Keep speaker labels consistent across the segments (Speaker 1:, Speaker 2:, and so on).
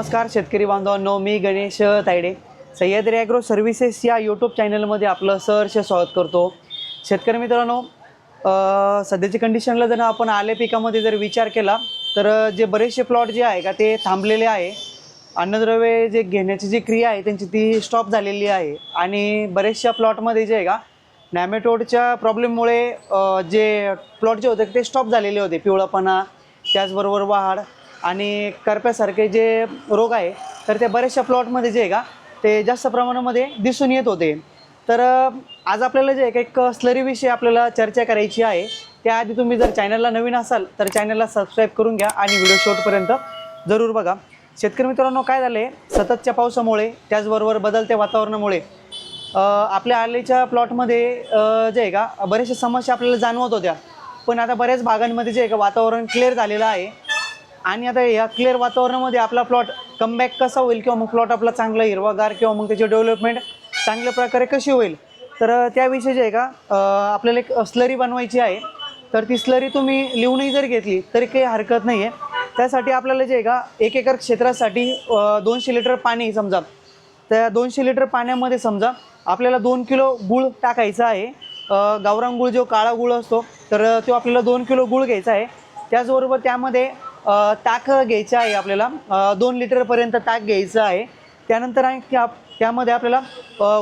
Speaker 1: नमस्कार शेतकरी बांधवांनो मी गणेश तायडे. सह्याद्री ॲग्रो सर्व्हिसेस या यूट्यूब चॅनलमध्ये आपलं सहर्ष स्वागत करतो. शेतकरी मित्रांनो सध्याची सध्याच्या कंडिशनला जर आपण आले पिकामध्ये जर विचार केला तर जे बरेचसे प्लॉट जे आहे का ते थांबलेले आहे. अन्नद्रव्य जे घेण्याची जी क्रिया आहे त्यांची ती स्टॉप झालेली आहे. आणि बरेचशा प्लॉटमध्ये जे आहे का नॅमेटोडच्या प्रॉब्लेममुळे जे प्लॉट जे होते ते स्टॉप झालेले होते. पिवळापणा त्याचबरोबर वाढ आणि करप्यासारखे जे रोग आहे तर ते बऱ्याचशा प्लॉटमध्ये जे आहे का ते जास्त प्रमाणामध्ये दिसून येत होते. तर आज आपल्याला जे आहे एक स्लरीविषयी आपल्याला चर्चा करायची आहे. त्याआधी तुम्ही जर चॅनलला नवीन असाल तर चॅनलला सबस्क्राईब करून घ्या आणि व्हिडिओ शेवटपर्यंत जरूर बघा. शेतकरी मित्रांनो काय झालं आहे सततच्या पावसामुळे त्याचबरोबर बदलत्या वातावरणामुळे आपल्या आलेच्या प्लॉटमध्ये जे आहे का बऱ्याचशा समस्या आपल्याला जाणवत होत्या. पण आता बऱ्याच भागांमध्ये जे आहे का वातावरण क्लिअर झालेलं आहे. आणि आता या क्लिअर वातावरणामध्ये आपला प्लॉट कमबॅक कसा होईल किंवा मग प्लॉट आपला चांगला हिरवागार किंवा मग त्याची डेव्हलपमेंट चांगल्या प्रकारे कशी होईल? तर त्याविषयी जे आहे का आपल्याला एक स्लरी बनवायची आहे. तर ती स्लरी तुम्ही लिहूनही जर घेतली तरी काही हरकत नाही आहे त्यासाठी आपल्याला जे आहे का एक एकर क्षेत्रासाठी दोनशे लिटर पाणी समजा त्या दोनशे लिटर पाण्यामध्ये समजा आपल्याला दोन किलो गूळ टाकायचा आहे. अ, गावरान गूळ जो काळा गूळ असतो तर तो आपल्याला दोन किलो गूळ घ्यायचा आहे. त्याचबरोबर त्यामध्ये ताक घ्यायचं आहे आपल्याला. दोन लिटरपर्यंत ताक घ्यायचं आहे. त्यानंतर आहे त्या त्यामध्ये आपल्याला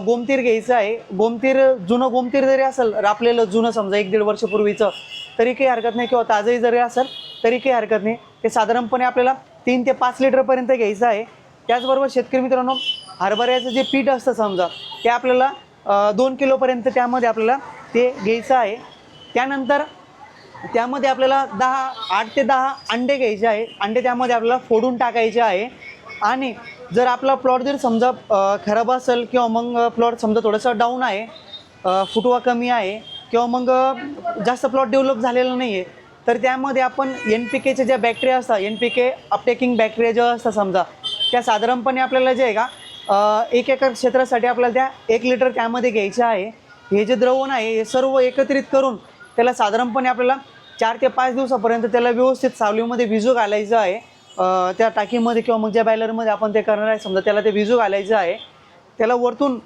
Speaker 1: गोमतीर घ्यायचं आहे. गोमतीर जुनं गोमतीर जरी असेल रापलेलं जुनं समजा एक दीड वर्षपूर्वीचं तरी काही हरकत नाही किंवा ताजंही जरी असेल तरी काही हरकत नाही. ते साधारणपणे आपल्याला तीन ते पाच लिटरपर्यंत घ्यायचं आहे. त्याचबरोबर शेतकरी मित्रांनो हरभऱ्याचं जे पीठ असतं समजा ते आपल्याला दोन किलोपर्यंत त्यामध्ये आपल्याला ते घ्यायचं आहे. त्यानंतर त्यामध्ये आपल्याला दहा आठ ते दहा अंडे घ्यायचे आहे. अंडे त्यामध्ये आपल्याला फोडून टाकायचे आहे. आणि जर आपला प्लॉट जर समजा खराब असेल किंवा मग प्लॉट समजा थोडंसं डाऊन आहे फुटवा कमी आहे किंवा मग जास्त प्लॉट डेव्हलप झालेला नाही आहे तर त्यामध्ये आपण एन पी केच्या ज्या बॅक्टेरिया असतात N P K uptaking bacteria ज्या असतात समजा त्या साधारणपणे आपल्याला जे आहे का एक एकर क्षेत्रासाठी आपल्याला त्या एक लिटर त्यामध्ये घ्यायचे आहे. हे जे द्रवण आहे हे सर्व एकत्रित करून त्याला साधारणपणे आपल्याला चार ते पाच दिवसापर्यंत त्याला व्यवस्थित सावलीमध्ये भिजू घालायचं आहे. त्या टाकीमध्ये किंवा मग ज्या बॅलरमध्ये आपण ते करणार आहे समजा त्याला ते भिजू घालायचं आहे. त्याला वरतून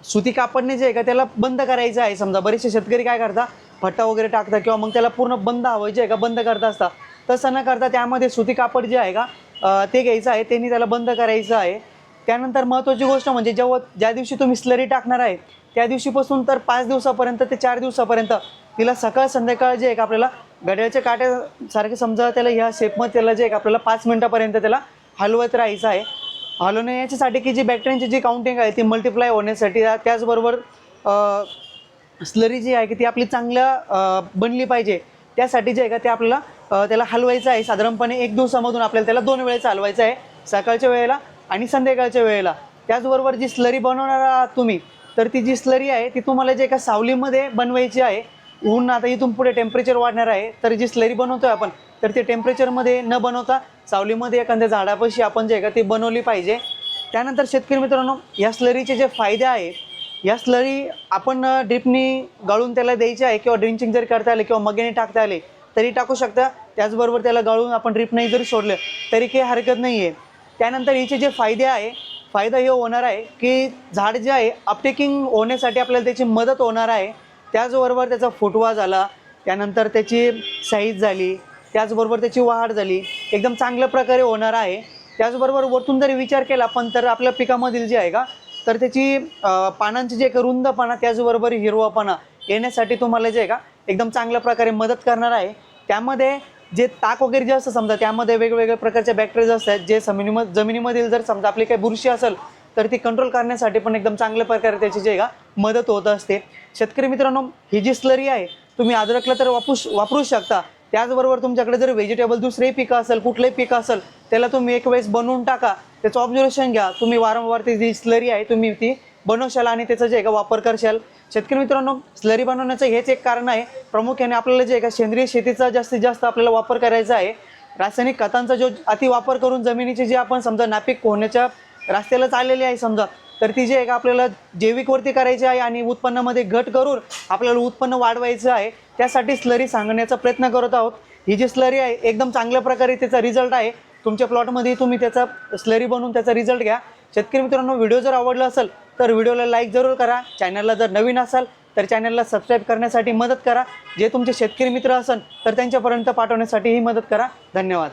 Speaker 1: सुती कापडने जे आहे का त्याला बंद करायचं आहे. समजा बरेचसे शेतकरी काय करतात फट्टा वगैरे टाकतात किंवा मग त्याला पूर्ण बंद हवं जे आहे का बंद करत असतात. तसं न करता त्यामध्ये सुती कापड जे आहे का ते घ्यायचं आहे. त्यांनी त्याला बंद करायचं आहे. त्यानंतर महत्त्वाची गोष्ट म्हणजे जेव्हा ज्या दिवशी तुम्ही स्लरी टाकणार आहे त्या दिवशीपासून तर पाच दिवसापर्यंत ते चार दिवसापर्यंत. तिला सकाळ संध्याकाळ जे एक आपल्याला घड्याळच्या काट्यासारखे समजा त्याला ह्या शेपमध्ये त्याला जे एक आपल्याला पाच मिनटापर्यंत त्याला हलवत राहायचं आहे. हलवणे याच्यासाठी की जी बॅक्टेरियांची जी काउंटिंग आहे ती मल्टिप्लाय होण्यासाठी त्याचबरोबर स्लरी जी आहे की ती आपली चांगल्या बनली पाहिजे. त्यासाठी जे आहे का ते आपल्याला त्याला हलवायचं आहे. साधारणपणे एक दिवसामधून आपल्याला त्याला दोन वेळेस हलवायचं आहे. सकाळच्या वेळेला आणि संध्याकाळच्या वेळेला. त्याचबरोबर जी स्लरी बनवणार आहात तुम्ही तर ती जी स्लरी आहे ती तुम्हाला जे एका सावलीमध्ये बनवायची आहे ऊन आता इथून पुढे टेम्परेचर वाढणार आहे तर जी स्लरी बनवतोय आपण तर ते टेम्परेचरमध्ये न बनवता सावलीमध्ये एखाद्या झाडापाशी आपण जे का ती बनवली पाहिजे. त्यानंतर शेतकरी मित्रांनो या स्लरीचे जे फायदे आहे या स्लरी आपण ड्रिपनी गाळून त्याला द्यायचे आहे किंवा ड्रिंचिंग जरी करता आले किंवा मगेने टाकता आले तरी टाकू शकता. त्याचबरोबर त्याला गाळून आपण ड्रिप नाही जरी सोडलं तरी काही हरकत नाही आहे त्यानंतर हिचे जे फायदे आहे फायदा हे होणार आहे की झाड जे आहे अपटेकिंग होण्यासाठी आपल्याला त्याची मदत होणार आहे. त्याचबरोबर त्याचा फुटवा झाला त्यानंतर त्याची साईज झाली त्याचबरोबर त्याची वाढ झाली एकदम चांगल्या प्रकारे होणार आहे. त्याचबरोबर वरतून जरी विचार केला पण तर आपल्या पिकामधील जे आहे का तर त्याची पानांची जे एक रुंदपणा त्याचबरोबर हिरवापणा येण्यासाठी तुम्हाला जे आहे का एकदम चांगल्या प्रकारे मदत करणार आहे. त्यामध्ये जे ताक वगैरे जे असतं समजा त्यामध्ये वेगवेगळ्या प्रकारच्या बॅक्टेरिया असतात जे जमिनीम जमिनीमधील जर समजा आपली काही बुरशी असेल तर ती कंट्रोल करण्यासाठी पण एकदम चांगल्या प्रकारे त्याची जे का मदत होत असते. शेतकरी मित्रांनो ही जी स्लरी आहे तुम्ही अद्रकला तर वापरू वापरू शकता. त्याचबरोबर तुमच्याकडे जर व्हेजिटेबल दुसरेही पिकं असेल कुठलंही पिकं असेल त्याला तुम्ही एक वेळेस बनवून टाका. त्याचं ऑब्झर्वेशन घ्या. तुम्ही वारंवार ती जी स्लरी आहे तुम्ही ती बनवशाल आणि त्याचा जे आहे का वापर करशाल शेतकरी मित्रांनो स्लरी बनवण्याचं हेच एक कारण आहे. प्रामुख्याने आपल्याला जे आहे का सेंद्रिय शेतीचा जास्तीत जास्त आपल्याला वापर करायचा आहे. रासायनिक खतांचा जो अति वापर करून जमिनीची जी आपण समजा नापीक होण्याच्या रस्त्याला चाललेली आहे समजा तर ती जी आहे का आपल्याला जैविकवरती करायची आहे आणि उत्पन्नामध्ये घट करून आपल्याला उत्पन्न वाढवायचं आहे त्यासाठी स्लरी सांगण्याचा प्रयत्न करत आहोत. ही जी स्लरी आहे एकदम चांगल्या प्रकारे त्याचा रिझल्ट आहे. तुमच्या प्लॉटमध्ये तुम्ही त्याचा स्लरी बनवून त्याचा रिझल्ट घ्या. शेतकरी मित्रांनो व्हिडिओ जर आवडला असेल तर व्हिडिओला लाईक जरूर करा. चॅनलला जर नवीन असाल तर चॅनलला सबस्क्राईब करण्यासाठी मदत करा. जे तुमचे शेतकरी मित्र असेल तर त्यांच्यापर्यंत पाठवण्यासाठीही मदत करा. धन्यवाद.